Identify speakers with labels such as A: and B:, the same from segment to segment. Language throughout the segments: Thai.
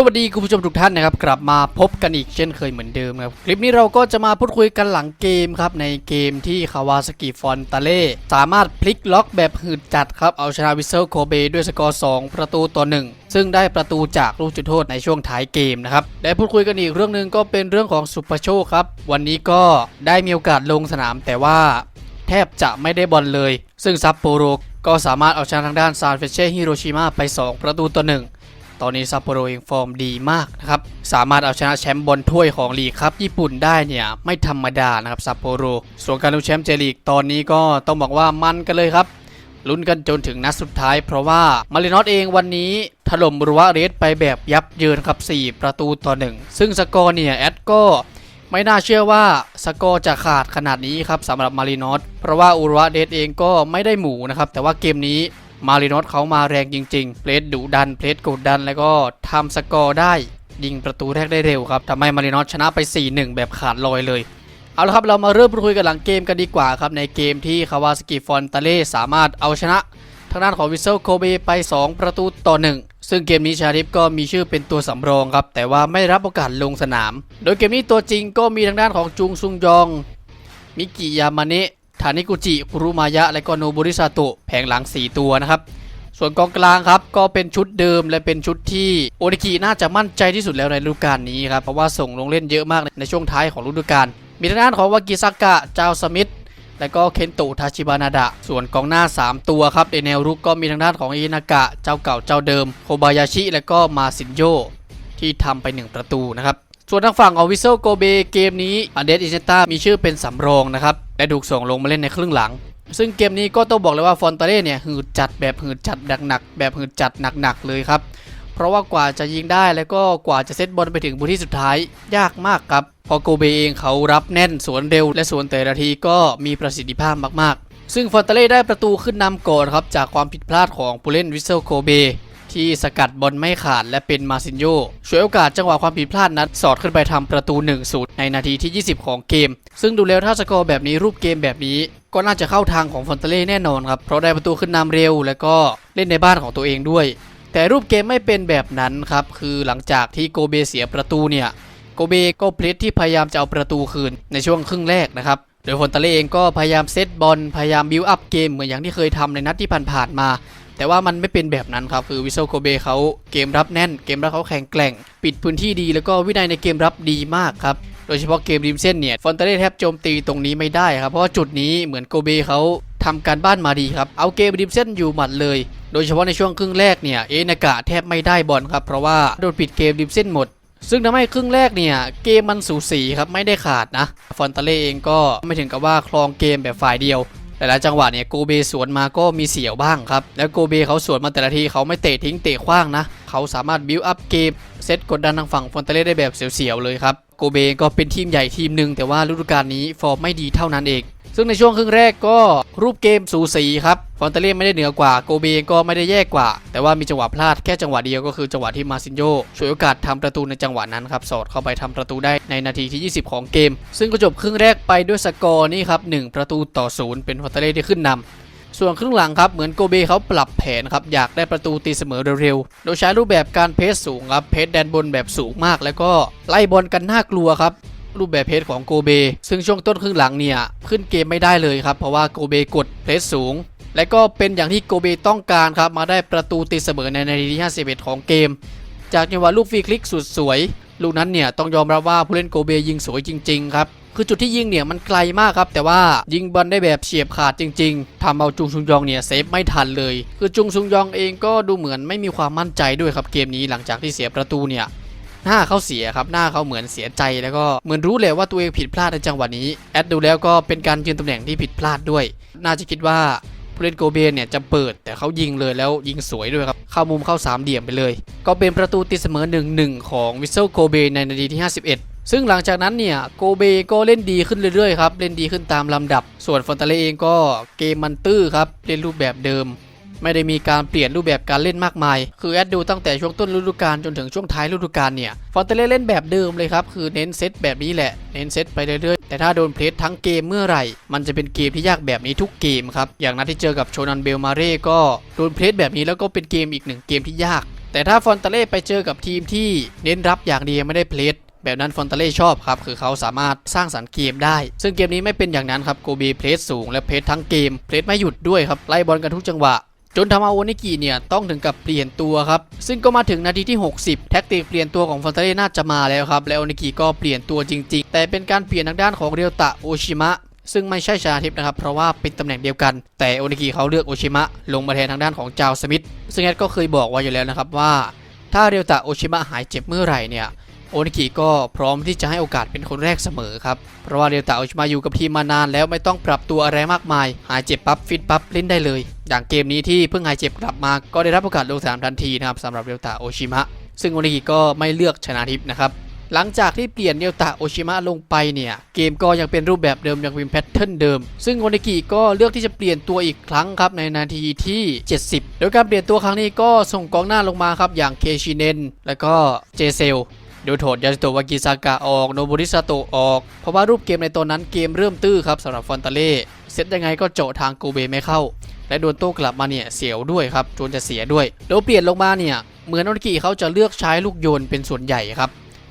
A: สวัสดีคุณผู้ชมทุกท่านนะครับ กลับมาพบกันอีกเช่นเคยเหมือนเดิมครับ คลิปนี้เราก็จะมาพูดคุยกันหลังเกมครับ ในเกมที่คาวาสกิฟอนตาเล่ สามารถพลิกล็อกแบบหืดจัดครับ เอาชนะวิเซลโคเบด้วยสกอร์ 2 ประตูต่อ 1 ซึ่งได้ประตูจากลูกจุดโทษในช่วงท้ายเกมนะครับและพูดคุยกันอีกเรื่องหนึ่งก็เป็นเรื่องของสุปโชคครับ วันนี้ก็ได้มีโอกาสลงสนาม แต่ว่าแทบจะไม่ได้บอลเลย ซึ่งซัปโปโรก็สามารถเอาชนะทางด้านซานเฟเช่ฮิโรชิมาไป 2 ประตูต่อหนึ่ง ตอนนี้ซัปโปโรเองฟอร์มดีมากนะครับ สามารถเอาชนะแชมป์บอลถ้วยของลีกครับญี่ปุ่นได้เนี่ยไม่ธรรมดานะครับซัปโปโร ส่วนการลุ้นแชมป์เจลีกตอนนี้ก็ต้องบอกว่ามันกันเลยครับลุ้นกันจนถึงนัดสุดท้าย เพราะว่ามารินอสเองวันนี้ถล่มรัวเรสไปแบบยับเยินครับ 4 ประตูต่อ 1 ซึ่งสกอร์เนี่ยแอดก็ไม่น่าเชื่อว่าสกอร์จะขาดขนาดนี้ครับสำหรับมารินอสเพราะว่าอุรวะเดสเองก็ไม่ได้หมูนะครับแต่ว่าเกมนี้ มารินอสเขามาแรงจริงๆ เพลสดุดัน เพลสกดดัน แล้วก็ทำสกอร์ได้ ยิงประตูแรกได้เร็วครับทำให้มารินอสชนะไป 4-1 แบบขาดลอยเลย เอาละครับ เรามาเริ่มพูดคุยกันหลังเกมกันดีกว่าครับ ในเกมที่คาวาสกิฟอนตาเล่สามารถเอาชนะ ทางด้านของวิเซลโคเบไป 2 ประตูต่อ 1 ซึ่งเกมนี้ชาริฟก็มีชื่อเป็นตัวสำรองครับ แต่ว่าไม่รับโอกาสลงสนาม โดยเกมนี้ตัวจริงก็มีทางด้านของจุงซุงยอง มิกิยามาเนะ ทานิกุจิคุรุมายะ และก็โนบุริซาโตะแผงหลัง 4 ตัวนะครับ ส่วนกองกลางครับ ก็เป็นชุดเดิมและเป็นชุดที่โอนิกิน่าจะมั่นใจที่สุดแล้วในฤดูกาลนี้ครับ เพราะว่าส่งลงเล่นเยอะมากในช่วงท้ายของฤดูกาล มีทางด้านของวากิซากะ เจ้าสมิธ และก็เคนโตะทาชิบานาดะ ส่วนกองหน้า 3 ตัวครับในแนวรุกก็มีทางด้านของอินากะ เจ้าเก่าเจ้าเดิม โคบายาชิ และก็มาซินโยที่ทำไป 1 ประตูนะครับ ส่วนทางฝั่งของวิเซลโกเบเกมนี้อันเดสอิเซต้ามีชื่อเป็นสำรองนะครับและถูกส่งลงมาเล่นในครึ่งหลัง ซึ่งเกมนี้ก็ต้องบอกเลยว่าฟอนตาเล่เนี่ยหืดจัดแบบหืดจัดหนักๆแบบหืดจัดหนักๆเลยครับเพราะว่ากว่าจะยิงได้แล้วก็กว่าจะเซตบอลไปถึงพื้นที่สุดท้ายยากมากครับ พอโกเบเองเขารับแน่นสวนเร็ว และสวนแต่ละทีก็มีประสิทธิภาพมากๆ ซึ่งฟอนตาเล่ได้ประตูขึ้นนำก่อนครับ จากความผิดพลาดของผู้เล่นวิเซลโกเบ ที่สกัดบอลไม่ขาดและเป็นมาซินโยช่วยโอกาสจังหวะความผิดพลาดนั้น สอดขึ้นไปทำประตู1สูตรในนาทีที่ 20 ของเกม ซึ่งดูแล้วถ้าสกอร์แบบนี้รูปเกมแบบนี้ ก็น่าจะเข้าทางของฟอนเตเล่แน่นอนครับ เพราะได้ประตูขึ้นนำเร็ว และก็เล่นในบ้านของตัวเองด้วย แต่รูปเกมไม่เป็นแบบนั้นครับคือหลังจากที่โกเบเสียประตูเนี่ยโกเบก็เพลสที่พยายามจะเอาประตูคืนในช่วงครึ่งแรกนะครับโดยฟอนตาเล่เองก็พยายามเซตบอลพยายามบิวอัพเกมเหมือนอย่างที่เคยทำในนัดที่ผ่านๆมา แต่ว่ามันไม่เป็นแบบนั้นครับ คือวิโซโกเบเขาเกมรับแน่น เกมรับเขาแข็งแกร่ง ปิดพื้นที่ดีแล้วก็วินัยในเกมรับดีมากครับโดยเฉพาะเกมริมเส้นเนี่ยฟอนเตเล่แทบโจมตีตรงนี้ไม่ได้ครับ เพราะจุดนี้เหมือนโกเบเขาทำการบ้านมาดีครับ เอาเกมริมเส้นอยู่หมัดเลย โดยเฉพาะในช่วงครึ่งแรกเนี่ยเอนากะแทบไม่ได้บอลครับ เพราะว่าโดนปิดเกมริมเส้นหมด ซึ่งทำให้ครึ่งแรกเนี่ยเกมมันสูสีครับไม่ได้ขาดนะ ฟอนเตเล่เองก็ไม่ถึงกับว่าครองเกมแบบฝ่ายเดียว หลายๆจังหวะเนี่ยโกเบสวนมาก็มีเสียวบ้างครับ แล้วโกเบเขาสวนมาแต่ละทีเขาไม่เตะทิ้งเตะขว้างนะ เขาสามารถบิวอัพเกมเซตกดดันทางฝั่งฟอนเตเล่ได้แบบเสียวๆเลยครับ โกเบก็เป็นทีมใหญ่ทีมหนึ่งแต่ว่าฤดูกาลนี้ฟอร์มไม่ดีเท่านั้นเอง ซึ่งในช่วงครึ่งแรกก็รูปเกมสูสีครับฟอนเตเล่ไม่ได้เหนือกว่าโกเบก็ไม่ได้แย่กว่า แต่ว่ามีจังหวะพลาดแค่จังหวะเดียวก็คือจังหวะที่มาซินโยช่วยโอกาสทำประตูในจังหวะนั้นครับสอดเข้าไปทำประตูได้ในนาทีที่ 20 ของเกม ซึ่งก็จบครึ่งแรกไปด้วยสกอร์นี่ครับ1ประตูต่อศูนย์เป็นฟอนเตเล่ที่ขึ้นนำส่วนครึ่งหลังครับเหมือนโกเบเขาปรับแผนครับอยากได้ประตูตีเสมอเร็วๆ โดยใช้รูปแบบการเพสสูงครับเพสแดนบนแบบสูงมาก แล้วก็ไล่บอลกันน่ากลัวครับ รูปแบบเพสของโกเบ ซึ่งช่วงต้นครึ่งหลังเนี่ยขึ้นเกมไม่ได้เลยครับ เพราะว่าโกเบกดเพสสูง และก็เป็นอย่างที่โกเบต้องการครับ มาได้ประตูตีเสมอในนาทีที่ 51 ของเกม จากจังหวะลูกฟรีคลิกสุดสวย ลูกนั้นเนี่ยต้องยอมรับว่าผู้เล่นโกเบยิงสวยจริง ๆ ครับ คือจุดที่ยิงเนี่ยมันไกลมากครับ แต่ว่ายิงบอลได้แบบเฉียบขาดจริง ๆทำเอาจุงซุงยองเนี่ยเซฟไม่ทันเลย คือจุงซุงยองเองก็ดูเหมือนไม่มีความมั่นใจด้วยครับเกมนี้หลังจากที่เสียประตูเนี่ย หน้าเขาเสียครับหน้าเขาเหมือนเสียใจแล้วก็เหมือนรู้เลยว่าตัวเองผิดพลาดในจังหวะนี้แอดดูแล้วก็เป็นการยืนตำแหน่งที่ผิดพลาดด้วย น่าจะคิดว่าผู้เล่นโกเบนเนี่ยจะเปิดแต่เขายิงเลยแล้วยิงสวยด้วยครับ เข้ามุมเข้าสามเหลี่ยมไปเลย ก็เป็นประตูตีเสมอ 1-1 ของวิเซลโกเบในนาทีที่ 51 ซึ่งหลังจากนั้นเนี่ยโกเบก็เล่นดีขึ้นเรื่อยๆครับ เล่นดีขึ้นตามลำดับ ส่วนฟอนตาเล่เองก็เกมมันตื้อครับเล่นรูปแบบเดิม ไม่ได้มีการเปลี่ยนรูปแบบการเล่นมากมาย คือแอดดูตั้งแต่ช่วงต้นฤดูกาลจนถึงช่วงท้ายฤดูกาลเนี่ย ฟอนเตเล่เล่นแบบเดิมเลยครับ คือเน้นเซตแบบนี้แหละ เน้นเซตไปเรื่อยๆ แต่ถ้าโดนเพลสทั้งเกมเมื่อไหร่ มันจะเป็นเกมที่ยากแบบนี้ทุกเกมครับ อย่างนัดที่เจอกับโชนันเบลมาเร่ก็โดนเพลสแบบนี้แล้วก็เป็นเกมอีกหนึ่งเกมที่ยาก แต่ถ้าฟอนตาเล่ไปเจอกับทีมที่เน้นรับอย่างเดียวไม่ได้เพลสแบบนั้นฟอนตาเล่ชอบครับ คือเขาสามารถสร้างสรรค์เกมได้ ซึ่งเกมนี้ไม่เป็นอย่างนั้นครับโกเบเพลสสูงและเพลสทั้งเกมเพลสไม่หยุดด้วยครับไล่บอลกันทุกจังหวะ จนทำเอาโอนิกิเนี่ยต้องถึงกับเปลี่ยนตัวครับ ซึ่งก็มาถึงนาทีที่ 60 แท็กติกเปลี่ยนตัวของฟอนตาเล่น่าจะมาแล้วครับ และโอนิกิก็เปลี่ยนตัวจริง ๆ แต่เป็นการเปลี่ยนทางด้านของเรียวตะโอชิมะซึ่งไม่ใช่ชาทิพนะครับ เพราะว่าเป็นตำแหน่งเดียวกัน แต่โอนิกิเขาเลือกโอชิมะลงมาแทนทางด้านของจาวสมิธซึ่งแอดก็เคยบอกไว้อยู่แล้วนะครับว่า ถ้าเรียวตะโอชิมะหายเจ็บเมื่อไหร่เนี่ยโอนิกิก็พร้อมที่จะให้โอกาสเป็นคนแรกเสมอครับ เพราะว่าเรียวตะโอชิมะอยู่กับทีมมานานแล้วไม่ต้องปรับตัวอะไรมากมาย หายเจ็บปั๊บฟิตปั๊บเล่นได้เลย อย่างเกมนี้ที่เพิ่งหายเจ็บกลับมาก็ได้รับโอกาสลงสนามทันทีนะครับสำหรับเรียวตะโอชิมะซึ่งโอนิกิก็ไม่เลือกชนะทิพย์นะครับหลังจากที่เปลี่ยนเรียวตะโอชิมะลงไปเนี่ย เกมก็ยังเป็นรูปแบบเดิมยังเป็นแพทเทิร์นเดิม ซึ่งโอนิกิก็เลือกที่จะเปลี่ยนตัวอีกครั้งครับในนาทีที่ 70 โดยการเปลี่ยนตัวครั้งนี้ก็ส่งกองหน้าลงมาครับอย่างเคชิเนนแล้วก็เจเซลโดยโถดยาสโตวากิซากะออกโนบุริซาโตออก เพราะว่ารูปเกมในตอนนั้นเกมเริ่มตื้อครับสำหรับฟอนตาเล่เซตยังไงก็เจาะทางโกเบไม่เข้า และโดนโต้กลับมาเนี่ยเสียวด้วยครับจนจะเสียด้วยโดยเปลี่ยนลงมาเนี่ยเหมือนโอนิกิเขาจะเลือกใช้ลูกโยนเป็นส่วนใหญ่ครับ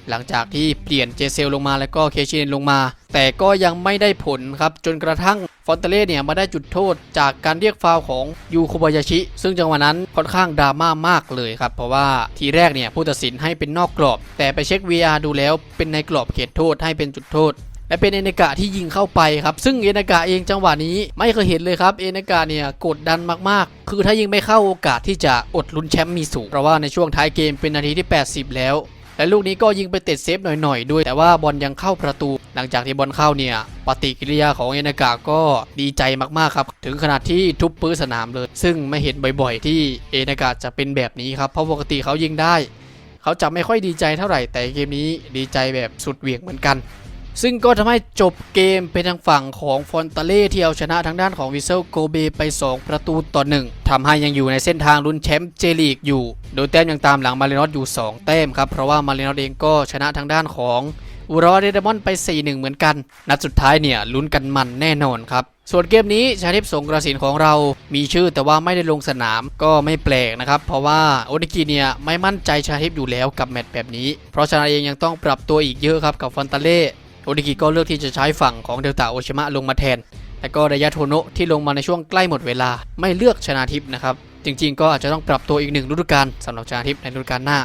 A: หลังจากที่เปลี่ยนเจเซลลงมาแล้วก็เคชินลงมา แต่ก็ยังไม่ได้ผลครับ จนกระทั่งฟอนเตเล่เนี่ยมาได้จุดโทษจากการเรียกฟาวของยูโคบายาชิ ซึ่งจังหวะนั้นค่อนข้างดราม่ามากเลยครับ เพราะว่าทีแรกเนี่ยผู้ตัดสินให้เป็นนอกกรอบ แต่ไปเช็ค VR ดูแล้วเป็นในกรอบเขตโทษให้เป็นจุดโทษ และเป็นเอเนกะที่ยิงเข้าไปครับ ซึ่งเอเนกะเองจังหวะนี้ไม่เคยเห็นเลยครับเอเนกะเนี่ยกดดันมากๆ คือถ้ายิงไม่เข้าโอกาสที่จะอดลุ้นแชมป์มีสูงเพราะว่าในช่วงท้ายเกมเป็นนาทีที่ 80 แล้ว และลูกนี้ก็ยิงไปเตะเซฟหน่อยๆ ด้วย แต่ว่าบอลยังเข้าประตู หลังจากที่บอลเข้าเนี่ยปฏิกิริยาของเอเนกะก็ดีใจมากๆครับถึงขนาดที่ทุบปื้สนามเลย ซึ่งไม่เห็นบ่อยๆ ที่เอเนกะจะเป็นแบบนี้ครับเพราะปกติเขายิงได้ เขาจะไม่ค่อยดีใจเท่าไหร่แต่เกมนี้ดีใจแบบสุดเหวี่ยงเหมือนกัน ซึ่งก็ทำให้จบเกมเป็นทางฝั่งของฟอนตาเล่ที่เอาชนะทางด้านของวิเซลโกเบไป 2 ประตูต่อ 1ทำให้ยังอยู่ในเส้นทางลุ้นแชมป์เจลีกอยู่ โดยแต้มยังตามหลังมารินอสอยู่ 2 แต้มครับ เพราะว่ามารินอสเองก็ชนะทางด้านของอุรอเรดมอนไป 4-1 เหมือนกัน นัดสุดท้ายเนี่ยลุ้นกันมันแน่นอนครับ ส่วนเกมนี้ชาทิพสงกระสินของเรา มีชื่อแต่ว่าไม่ได้ลงสนามก็ไม่แปลกนะครับ เพราะว่าโอนิกิเนี่ยไม่มั่นใจชาทิพอยู่แล้วกับแมตช์แบบนี้ เพราะชนะเองยังต้องปรับตัวอีกเยอะครับกับฟอนตาเล่ โอนิกิก็เลือกที่จะใช้ฝั่งของเดลตาโอชิมะลงมาแทนและก็ระยะโทโนะที่ลงมาในช่วงใกล้หมดเวลาไม่เลือกชนาทิพย์นะครับ จริงๆ ก็อาจจะต้องปรับตัวอีกหนึ่งฤดูกาลสำหรับชนาทิพย์ในฤดูกาลหน้า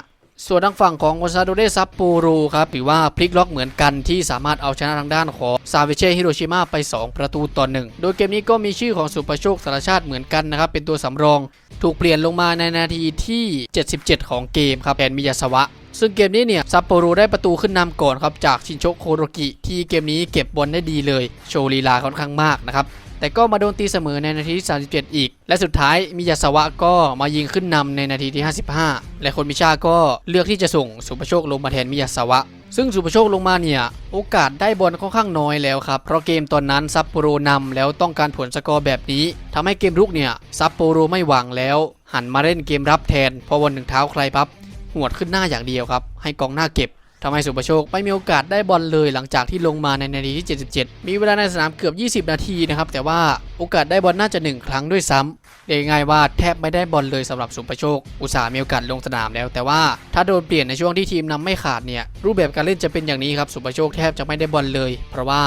A: ส่วนทางฝั่งของวาซาโดเดซัปโปโรครับถือว่าพลิกล็อกเหมือนกันที่สามารถเอาชนะทางด้านของซาเวเช่ฮิโรชิมาไป 2 ประตูต่อหนึ่งโดยเกมนี้ก็มีชื่อของสุประโชคสารชาติเหมือนกันนะครับเป็นตัวสำรอง ถูกเปลี่ยนลงมาในนาทีที่ 77 ของเกมครับแทนมิยาสวะ ซึ่งเกมนี้เนี่ยซัปโปโรได้ประตูขึ้นนำก่อนครับจากชินโชโคโรกิ ที่เกมนี้เก็บบอลได้ดีเลย โชว์ลีลาค่อนข้างมากนะครับแต่ก็มาโดนตีเสมอในนาทีที่ 37 อีก และสุดท้ายมิยาสวะก็มายิงขึ้นนำในนาทีที่ 55 และคนมิชาก็เลือกที่จะส่งสุภโชคลงมาแทนมิยาสวะ ซึ่งสุภโชคลงมาเนี่ย โอกาสได้บอลค่อนข้างน้อยแล้วครับ เพราะเกมตอนนั้นซัปโปโรนำแล้วต้องการผลสกอร์แบบนี้ทำให้เกมรุกเนี่ยซัปโปโรไม่หวังแล้ว หันมาเล่นเกมรับแทนพอวันหนึ่งเท้าใครปั๊บ หวดขึ้นหน้าอย่างเดียวครับ ให้กองหน้าเก็บทำให้สุประโชคไม่มีโอกาสได้บอลเลยหลังจากที่ลงมาในนาทีที่ 77 มีเวลาในสนามเกือบ 20 นาทีนะครับ แต่ว่าโอกาสได้บอลน่าจะ 1 ครั้งด้วยซ้ำเรียกง่ายว่าแทบไม่ได้บอลเลยสำหรับสุประโชค อุตส่าห์มีโอกาสลงสนามแล้ว แต่ว่าถ้าโดนเปลี่ยนในช่วงที่ทีมนำไม่ขาดเนี่ยรูปแบบการเล่นจะเป็นอย่างนี้ครับสุประโชคแทบจะไม่ได้บอลเลย เพราะว่า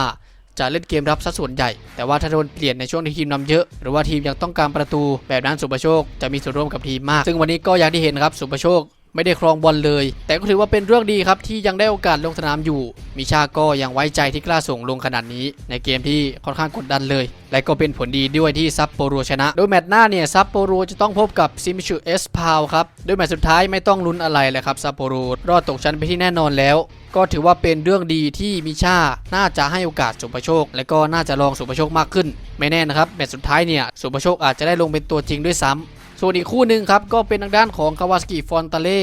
A: จะเล่นเกมรับซะส่วนใหญ่ แต่ว่าถ้าโดนเปลี่ยนในช่วงที่ทีมนำเยอะ หรือว่าทีมยังต้องการประตู แบบนั้นสุประโชคจะมีส่วนร่วมกับทีมมาก ซึ่งวันนี้ก็อย่างที่เห็นครับสุประโชค ไม่ได้ครองบอลเลย แต่ก็ถือว่าเป็นเรื่องดีครับที่ยังได้โอกาสลงสนามอยู่ มิชาก็ยังไว้ใจที่กล้าส่งลงขนาดนี้ ในเกมที่ค่อนข้างกดดันเลย และก็เป็นผลดีด้วยที่ซัปโปโรชนะ โดยแมตช์หน้าเนี่ยซัปโปโรจะต้องพบกับซิมิชูเอสพาวครับโดยแมตช์สุดท้ายไม่ต้องลุ้นอะไรเลยครับซัปโปโรรอดตกชั้นไปที่แน่นอนแล้ว ก็ถือว่าเป็นเรื่องดีที่มิชาน่าจะให้โอกาสสุประโชค และก็น่าจะลองสุประโชคมากขึ้น ไม่แน่นะครับแมตช์สุดท้ายเนี่ยสุประโชคอาจจะได้ลงเป็นตัวจริงด้วยซ้ำ ส่วนอีกคู่หนึ่งครับ ก็เป็นทางด้านของคาวาสกิฟอนตาเล่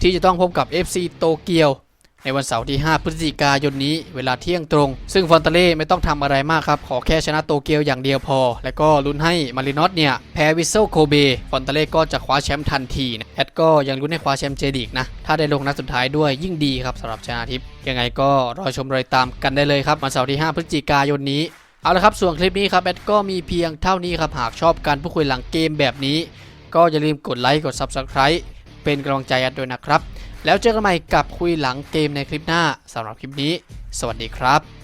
A: ที่จะต้องพบกับ FC โตเกียวในวันเสาร์ที่ 5 พฤศจิกายนนี้เวลาเที่ยงตรง ซึ่งฟอนตาเล่ไม่ต้องทำอะไรมากครับ ขอแค่ชนะโตเกียวอย่างเดียวพอ แล้วก็ลุ้นให้มารินอสเนี่ยแพ้วิเซลโคเบ ฟอนตาเล่ก็จะคว้าแชมป์ทันทีนะแอดก็ยังลุ้นให้คว้าแชมป์เจดีกนะ ถ้าได้ลงนัดสุดท้ายด้วยยิ่งดีครับสำหรับชนะทิพย์ยังไงก็รอชมรอยตามกันได้เลยครับวันเสาร์ที่ 5 พฤศจิกายนนี้ เอาละครับส่วนคลิปนี้ครับแอดก็มีเพียงเท่านี้ครับหากชอบการพูดคุยหลังเกมแบบนี้ ก็อย่าลืมกดไลค์กด Subscribe เป็นกำลังใจแอดด้วยนะครับ แล้วเจอกันใหม่กับคุยหลังเกมในคลิปหน้าสำหรับคลิปนี้ สวัสดีครับ